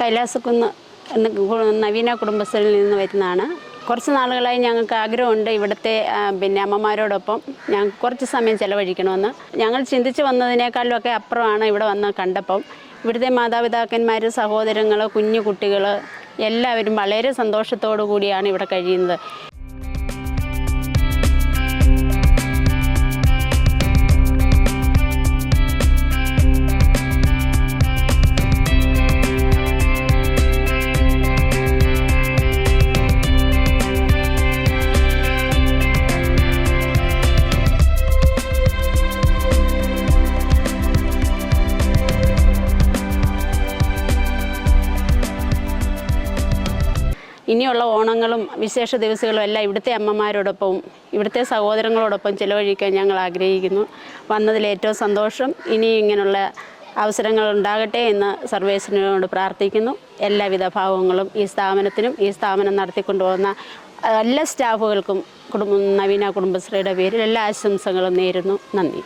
കൈലാസക്കുന്ന് നവീന കുടുംബശ്രീയിൽ നിന്ന് വരുന്നതാണ്. കുറച്ച് നാളുകളായി ഞങ്ങൾക്ക് ആഗ്രഹമുണ്ട് ഇവിടുത്തെ പിന്നെ അമ്മമാരോടൊപ്പം ഞങ്ങൾക്ക് കുറച്ച് സമയം ചിലവഴിക്കണമെന്ന്. ഞങ്ങൾ ചിന്തിച്ച് വന്നതിനേക്കാളും ഒക്കെ അപ്പുറമാണ് ഇവിടെ വന്ന് കണ്ടപ്പം. ഇവിടുത്തെ മാതാപിതാക്കന്മാർ സഹോദരങ്ങൾ കുഞ്ഞു കുട്ടികൾ എല്ലാവരും വളരെ സന്തോഷത്തോടു കൂടിയാണ് ഇവിടെ കഴിയുന്നത്. ഇനിയുള്ള ഓണങ്ങളും വിശേഷ ദിവസങ്ങളും എല്ലാം ഇവിടുത്തെ അമ്മമാരോടൊപ്പം ഇവിടുത്തെ സഹോദരങ്ങളോടൊപ്പം ചിലവഴിക്കാൻ ഞങ്ങൾ ആഗ്രഹിക്കുന്നു. വന്നതിൽ ഏറ്റവും സന്തോഷം. ഇനി ഇങ്ങനെയുള്ള അവസരങ്ങൾ ഉണ്ടാകട്ടെ എന്ന് സർവേശ്വരനോട് പ്രാർത്ഥിക്കുന്നു. എല്ലാവിധ ഭാവങ്ങളും ഈ സ്ഥാപനത്തിനും ഈ സ്ഥാപനം നടത്തിക്കൊണ്ടുപോകുന്ന എല്ലാ സ്റ്റാഫുകൾക്കും കുടുംബ നവീന കുടുംബശ്രീയുടെ പേരിൽ എല്ലാ ആശംസകളും നേരുന്നു. നന്ദി.